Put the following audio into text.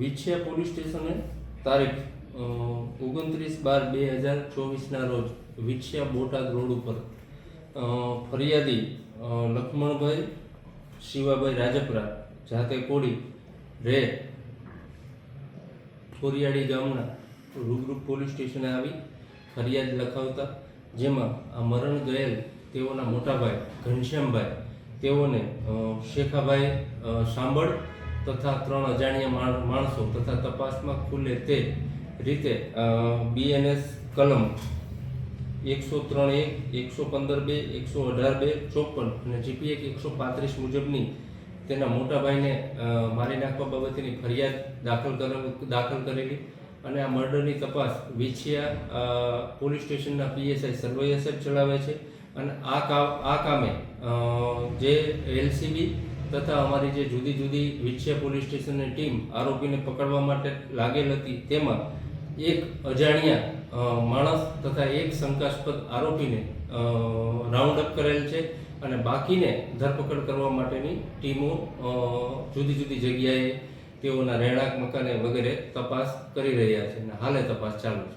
Vinchhiya police સ્ટેશને તારીખ ઓગણત્રીસ બાર બે હજાર ચોવીસના રોજ વિછિયા બોટાદ રોડ ઉપર ફરિયાદી લક્ષ્મણભાઈ શિવાભાઈ રાજપરા, જાતે કોડી રે ખોરિયાડી ગામના રૂબરૂ પોલીસ સ્ટેશને આવી ફરિયાદ લખાવતા, જેમાં આ મરણ ગયેલ તેઓના મોટાભાઈ ઘનશ્યામભાઈ, તેઓને શેખાભાઈ સાંભળ તથા ત્રણ અજાણ્યા માણ- માણસો તથા તપાસમાં ખુલે તે રીતે બીએનએસ કલમ એકસો ત્રણ એક એકસો પંદર બે એકસો અઢાર બે, ચોપન અને જીપી એક એકસો પાંત્રીસ મુજબની તેના મોટા ભાઈને મારી નાખવા બાબતેની ફરિયાદ દાખલ દાખલ કરેલી અને આ મર્ડરની તપાસ વિછિયા પોલીસ સ્ટેશનના પીએસઆઈ સર્વૈયા સાહેબ ચલાવે છે અને આ કામ આ કામે જે એલસીબી તથા અમારી જે જુદી જુદી વિચ્છે પોલીસ સ્ટેશનની ટીમ આરોપીને પકડવા માટે લાગેલ હતી, તેમાં એક અજાણ્યા માણસ તથા એક શંકાસ્પદ આરોપીને રાઉન્ડ અપ કરેલ છે અને બાકીને ધરપકડ કરવા માટેની ટીમો જુદી જુદી જગ્યાએ તેઓના રહેણાંક, મકાને વગેરે તપાસ કરી રહ્યા છે અને હાલે તપાસ ચાલુ છે.